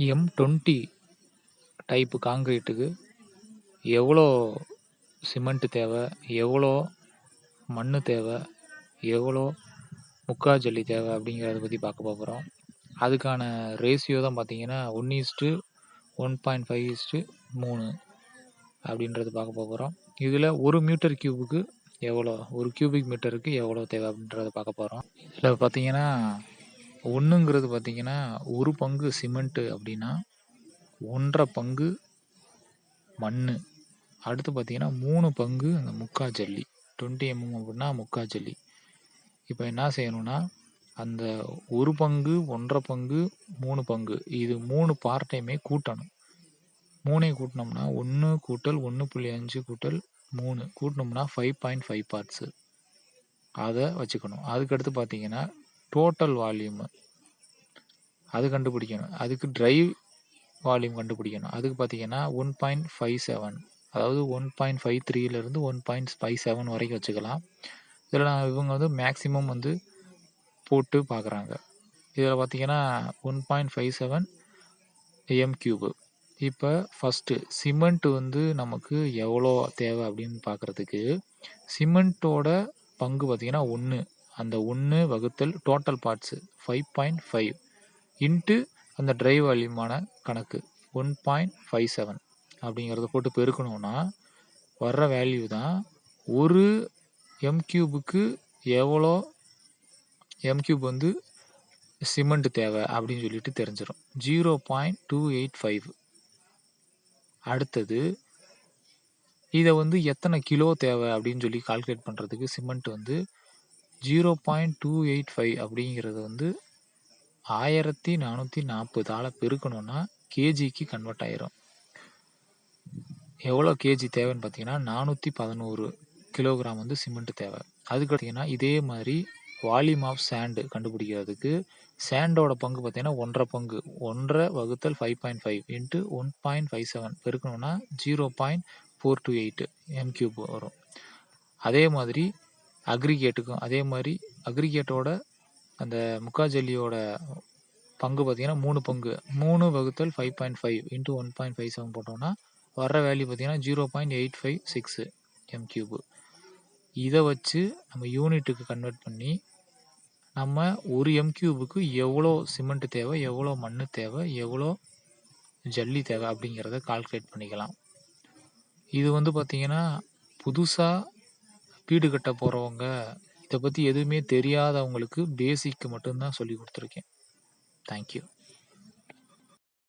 M twenty type காங்க்ரீட்டுக்கு எவ்வளோ cement தேவை எவ்வளோ மண் தேவை எவ்வளோ முக்கா ஜல்லி தேவை அப்படிங்கிறத பற்றி பார்க்க போகிறோம் அதுக்கான ரேஷியோ தான் பார்த்தீங்கன்னா one is to one point five is to மூணு அப்படின்றது பார்க்க போகிறோம் இதில் ஒரு மீட்டர் க்யூபுக்கு எவ்வளோ ஒரு கியூபிக் மீட்டருக்கு எவ்வளோ தேவை அப்படின்றத பார்க்க போகிறோம் இதில் பார்த்தீங்கன்னா ஒன்றுங்கிறது பார்த்திங்கன்னா ஒரு பங்கு சிமெண்ட்டு அப்படின்னா ஒன்றரை பங்கு மண் அடுத்து பார்த்திங்கன்னா மூணு பங்கு அந்த முக்கா ஜல்லி. டுவெண்ட்டி எம்எம் mm அப்படின்னா முக்கா ஜல்லி. இப்போ என்ன செய்யணும்னா அந்த ஒரு பங்கு ஒன்றரை பங்கு மூணு பங்கு இது மூணு பார்ட்டையுமே கூட்டணும். மூணையும் கூட்டினோம்னா ஒன்று கூட்டல் ஒன்று புள்ளி அஞ்சு கூட்டல் மூணு. கூட்டினோம்னா ஃபைவ் பாயிண்ட் ஃபைவ் பார்ட்ஸு அதை வச்சுக்கணும். அதுக்கடுத்து பார்த்தீங்கன்னா டோட்டல் வால்யூமு அது கண்டுபிடிக்கணும். அதுக்கு ட்ரைவ் வால்யூம் கண்டுபிடிக்கணும். அதுக்கு பார்த்தீங்கன்னா ஒன் பாயிண்ட் ஃபைவ் செவன் அதாவது ஒன் பாயிண்ட் ஃபைவ் த்ரீலேருந்து ஒன் பாயிண்ட் ஃபைவ் செவன் வரைக்கும் வச்சுக்கலாம். இதில் நான் இவங்க வந்து மேக்ஸிமம் வந்து போட்டு பார்க்குறாங்க. இதில் பார்த்தீங்கன்னா one point five seven M cube இப்போ ஃபஸ்ட்டு சிமெண்ட் வந்து நமக்கு எவ்வளோ தேவை அப்படின்னு பார்க்குறதுக்கு சிமெண்ட்டோட பங்கு பார்த்திங்கன்னா ஒன்று அந்த ஒன்று வகுத்தல் total parts five point five into அந்த ட்ரை வால்யூமான கணக்கு ஒன் பாயிண்ட் ஃபைவ் செவன் அப்படிங்கிறத போட்டு பெருக்கணும்னா வர்ற வேல்யூ தான் ஒரு எம் கியூபுக்கு எவ்வளோ எம் கியூப் வந்து சிமெண்ட் தேவை அப்படின்னு சொல்லிட்டு தெரிஞ்சிடும் zero point two eight five அடுத்தது இதை வந்து எத்தனை கிலோ தேவை அப்படின்னு சொல்லி கால்குலேட் பண்ணுறதுக்கு சிமெண்ட் வந்து zero point two eight five அப்படிங்கிறது வந்து ஆயிரத்தி நானூற்றி நாற்பதால் பெருக்கணும்னா கேஜிக்கு கன்வெர்ட் ஆயிரும். எவ்வளோ கேஜி தேவைன்னு பார்த்தீங்கன்னா நானூற்றி பதினோரு கிலோகிராம் வந்து சிமெண்ட் தேவை. அதுக்கு பார்த்தீங்கன்னா இதே மாதிரி வால்யூம் ஆஃப் சேண்டு கண்டுபிடிக்கிறதுக்கு சேண்டோட பங்கு பார்த்தீங்கன்னா ஒன்றரை பங்கு ஒன்றரை வகுத்தல் five point five into one point five seven பெருக்கணும்னா zero point four two eight M cube வரும். அதே மாதிரி அக்ரிகேட்டுக்கும் அதே மாதிரி அக்ரிகேட்டோட அந்த முக்காஜல்லியோட பங்கு பார்த்தீங்கன்னா மூணு பங்கு. மூணு வகுத்தல் five point five into one point five seven போட்டோம்னா வர்ற வேல்யூ பார்த்தீங்கன்னா zero point eight five six M cube இதை வச்சு நம்ம யூனிட்டுக்கு கன்வெர்ட் பண்ணி நம்ம ஒரு எம் கியூபுக்கு எவ்வளோ சிமெண்ட் தேவை எவ்வளோ மண் தேவை எவ்வளோ ஜல்லி தேவை அப்படிங்கிறத கால்குலேட் பண்ணிக்கலாம். இது வந்து பார்த்திங்கன்னா புதுசாக வீடு கட்ட போகிறவங்க இதை பற்றி எதுவுமே தெரியாதவங்களுக்கு பேசிக் மட்டும்தான் சொல்லி கொடுத்துருக்கேன். தேங்க்யூ